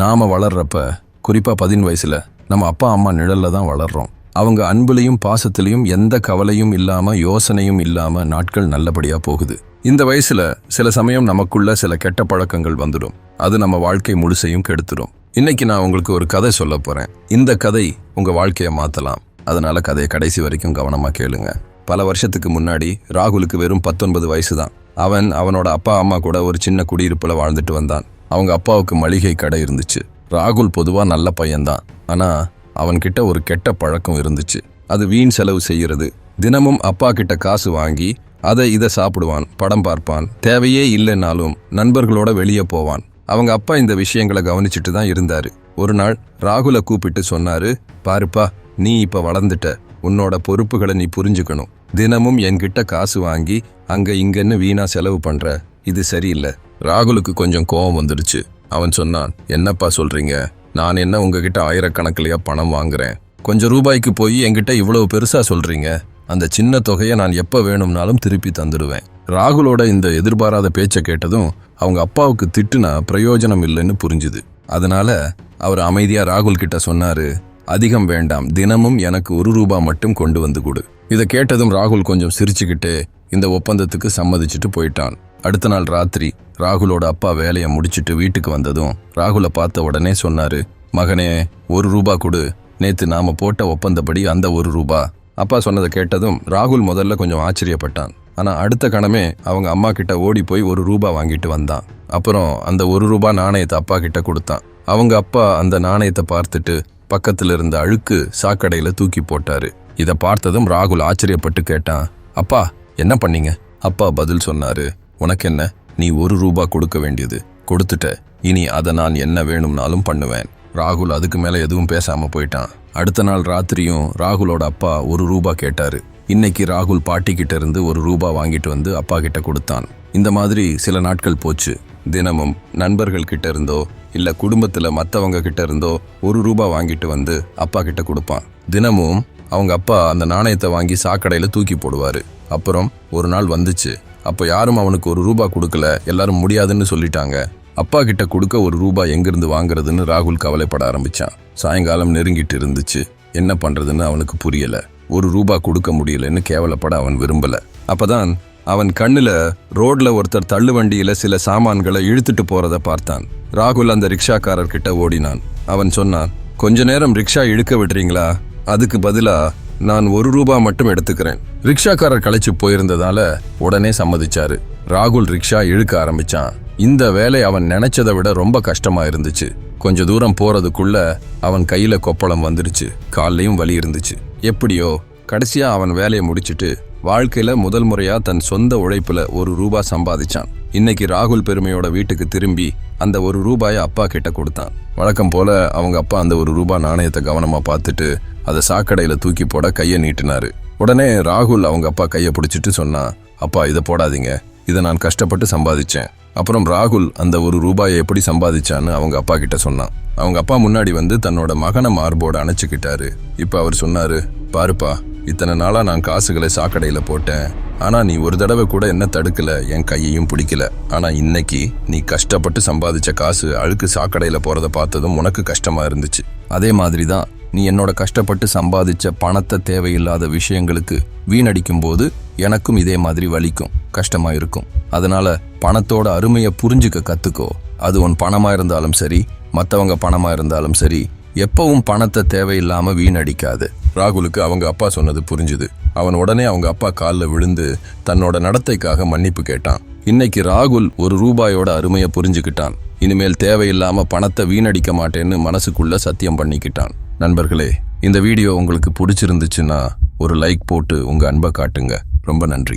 நாம் வளர்றப்ப குறிப்பாக பதின் வயசில் நம்ம அப்பா அம்மா நிழலில் தான் வளர்கிறோம் அவங்க அன்புலையும் பாசத்திலையும் எந்த கவலையும் இல்லாமல் யோசனையும் இல்லாமல் நாட்கள் நல்லபடியாக போகுது. இந்த வயசில் சில சமயம் நமக்குள்ள சில கெட்ட பழக்கங்கள் வந்துடும். அது நம்ம வாழ்க்கை முழுசையும் கெடுத்துடும் இன்னைக்கு நான் உங்களுக்கு ஒரு கதை சொல்ல போகிறேன் இந்த கதை உங்கள் வாழ்க்கையை மாற்றலாம் அதனால் கதையை கடைசி வரைக்கும் கவனமாக கேளுங்க. பல வருஷத்துக்கு முன்னாடி ராகுலுக்கு வெறும் பத்தொன்பது வயசு தான். அவன் அவனோட அப்பா அம்மா கூட ஒரு சின்ன குடியிருப்பில் வாழ்ந்துட்டு வந்தான். அவங்க அப்பாவுக்கு மளிகை கடை இருந்துச்சு. ராகுல் பொதுவாக நல்ல பையன்தான். ஆனால் அவன்கிட்ட ஒரு கெட்ட பழக்கம் இருந்துச்சு. அது வீண் செலவு செய்கிறது தினமும் அப்பா கிட்ட காசு வாங்கி அதை இதை சாப்பிடுவான் படம் பார்ப்பான். தேவையே இல்லைன்னாலும் நண்பர்களோட வெளியே போவான். அவங்க அப்பா இந்த விஷயங்களை கவனிச்சுட்டு தான் இருந்தார். ஒரு நாள் ராகுலை கூப்பிட்டு சொன்னாரு பாருப்பா நீ இப்போ வளர்ந்துட்ட. உன்னோட பொறுப்புகளை நீ புரிஞ்சுக்கணும். தினமும் என்கிட்ட காசு வாங்கி அங்கே இங்கன்னு வீணாக செலவு பண்ணுற இது சரியில்லை. ராகுலுக்கு கொஞ்சம் கோபம் வந்துடுச்சு அவன் சொன்னான் என்னப்பா சொல்றீங்க? நான் என்ன உங்ககிட்ட ஆயிரக்கணக்கிலையா பணம் வாங்குறேன்? கொஞ்சம் ரூபாய்க்கு போய் என்கிட்ட இவ்வளவு பெருசா சொல்றீங்க? அந்த சின்ன தொகையை நான் எப்போ வேணும்னாலும் திருப்பி தந்துடுவேன். ராகுலோட இந்த எதிர்பாராத பேச்சை கேட்டதும் அவங்க அப்பாவுக்கு திட்டுனா பிரயோஜனம் இல்லைன்னு புரிஞ்சுது. அதனால அவர் அமைதியா ராகுல் கிட்ட சொன்னாரு அதிகம் வேண்டாம் தினமும் எனக்கு ஒரு ரூபா மட்டும் கொண்டு வந்து கொடு. இதை கேட்டதும் ராகுல் கொஞ்சம் சிரிச்சுக்கிட்டே இந்த ஒப்பந்தத்துக்கு சம்மதிச்சுட்டு போயிட்டான். அடுத்த நாள் ராத்திரி ராகுலோட அப்பா வேலையை முடிச்சிட்டு வீட்டுக்கு வந்ததும் ராகுலை பார்த்த உடனே சொன்னாரு மகனே ஒரு ரூபா கொடு. நேத்து நாம போட்ட ஒப்பந்தப்படி அந்த ஒரு ரூபா. அப்பா சொன்னதை கேட்டதும் ராகுல் முதல்ல கொஞ்சம் ஆச்சரியப்பட்டான். ஆனால் அடுத்த கணமே அவங்க அம்மா கிட்ட ஓடி போய் ஒரு ரூபா வாங்கிட்டு வந்தான். அப்புறம் அந்த ஒரு ரூபா நாணயத்தை அப்பா கிட்ட கொடுத்தான். அவங்க அப்பா அந்த நாணயத்தை பார்த்துட்டு பக்கத்தில் இருந்த அழுக்கு சாக்கடையில் தூக்கி போட்டாரு. இதை பார்த்ததும் ராகுல் ஆச்சரியப்பட்டு கேட்டான் அப்பா என்ன பண்ணீங்க? அப்பா பதில் சொன்னாரு உனக்கு என்ன? நீ ஒரு ரூபா கொடுக்க வேண்டியது. கொடுத்துட்ட. இனி அதை நான் என்ன வேணும்னாலும் பண்ணுவேன். ராகுல் அதுக்கு மேலே எதுவும் பேசாமல் போயிட்டான். அடுத்த நாள் ராத்திரியும் ராகுலோட அப்பா ஒரு ரூபா கேட்டாரு. இன்னைக்கு ராகுல் பாட்டிக்கிட்ட இருந்து ஒரு ரூபா வாங்கிட்டு வந்து அப்பா கிட்ட கொடுத்தான். இந்த மாதிரி சில நாட்கள் போச்சு. தினமும் நண்பர்கள் கிட்ட இருந்தோ இல்ல குடும்பத்துல மற்றவங்க கிட்ட இருந்தோ ஒரு ரூபா வாங்கிட்டு வந்து அப்பா கிட்ட கொடுப்பான். தினமும் அவங்க அப்பா அந்த நாணயத்தை வாங்கி சாக்கடையில தூக்கி போடுவாரு. அப்புறம் ஒரு நாள் வந்துச்சு. அப்போ யாரும் அவனுக்கு ஒரு ரூபா கொடுக்கல எல்லாரும் முடியாதுன்னு சொல்லிட்டாங்க. அப்பா கிட்ட கொடுக்க ஒரு ரூபா எங்கிருந்து வாங்குறதுன்னு ராகுல் கவலைப்பட ஆரம்பிச்சான். சாயங்காலம் நெருங்கிட்டு இருந்துச்சு. என்ன பண்றதுன்னு அவனுக்கு புரியல. ஒரு ரூபா கொடுக்க முடியலன்னு கேவலப்பட அவன் விரும்பல. அப்பதான் அவன் கண்ணுல ரோட்ல ஒருத்தர் தள்ளு வண்டியில சில சாமான்களை இழுத்துட்டு போறத பார்த்தான். ராகுல் அந்த ரிக்ஷாக்காரர்கிட்ட ஓடினான். அவன் சொன்னான் கொஞ்ச நேரம் ரிக்ஷா இழுக்க விடுறீங்களா? அதுக்கு பதிலா நான் ஒரு ரூபா மட்டும் எடுத்துக்கிறேன். ரிக்ஷாக்காரர் களைச்சு போயிருந்ததால உடனே சம்மதிச்சாரு. ராகுல் ரிக்ஷா இழுக்க ஆரம்பிச்சான். இந்த வேலை அவன் நினைச்சதை விட ரொம்ப கஷ்டமா இருந்துச்சு. கொஞ்ச தூரம் போறதுக்குள்ள அவன் கையில கொப்பளம் வந்துருச்சு கால்லையும் வலி இருந்துச்சு. எப்படியோ கடைசியா அவன் வேலையை முடிச்சிட்டு வாழ்க்கையில முதல் முறையா தன் சொந்த உழைப்புல ஒரு ரூபா சம்பாதிச்சான். இன்னைக்கு ராகுல் பெருமையோட வீட்டுக்கு திரும்பி அந்த ஒரு ரூபாயை அப்பா கிட்ட கொடுத்தான். வழக்கம் போல அவங்க அப்பா அந்த ஒரு ரூபா நாணயத்தை கவனமா பார்த்துட்டு அதை சாக்கடையில் தூக்கி போட கையை நீட்டினாரு. உடனே ராகுல் அவங்க அப்பா கையை பிடிச்சிட்டு சொன்னான் அப்பா இதை போடாதீங்க. இதை நான் கஷ்டப்பட்டு சம்பாதிச்சேன். அப்புறம் ராகுல் அந்த ஒரு ரூபாயை எப்படி சம்பாதிச்சான்னு அவங்க அப்பா கிட்ட சொன்னான். அவங்க அப்பா முன்னாடி வந்து தன்னோட மகனை மார்போட அணைச்சிக்கிட்டாரு. இப்போ அவர் சொன்னாரு பாருப்பா இத்தனை நாளாக நான் காசுகளை சாக்கடையில் போட்டேன். ஆனால் நீ ஒரு தடவை கூட என்ன தடுக்கல என் கையையும் பிடிக்கல. ஆனால் இன்னைக்கு நீ கஷ்டப்பட்டு சம்பாதிச்ச காசு அழுக்கு சாக்கடையில் போகிறத பார்த்ததும் உனக்கு கஷ்டமாக இருந்துச்சு. அதே மாதிரி தான் நீ என்னோட கஷ்டப்பட்டு சம்பாதிச்ச பணத்தை தேவையில்லாத விஷயங்களுக்கு வீணடிக்கும் போது எனக்கும் இதே மாதிரி வலிக்கும் கஷ்டமா இருக்கும் அதனால பணத்தோட அருமையை புரிஞ்சுக்க கத்துக்கோ. அது உன் பணமா இருந்தாலும் சரி மற்றவங்க பணமா இருந்தாலும் சரி எப்பவும் பணத்தை தேவையில்லாம வீணடிக்காது. ராகுலுக்கு அவங்க அப்பா சொன்னது புரிஞ்சுது. அவன் உடனே அவங்க அப்பா காலில் விழுந்து தன்னோட நடத்தைக்காக மன்னிப்பு கேட்டான். இன்னைக்கு ராகுல் ஒரு ரூபாயோட அருமையை புரிஞ்சுக்கிட்டான். இனிமேல் தேவையில்லாம பணத்தை வீணடிக்க மாட்டேன்னு மனசுக்குள்ள சத்தியம் பண்ணிக்கிட்டான். நண்பர்களே இந்த வீடியோ உங்களுக்கு பிடிச்சிருந்துச்சுன்னா ஒரு லைக் போட்டு உங்கள் அன்பை காட்டுங்க. ரொம்ப நன்றி.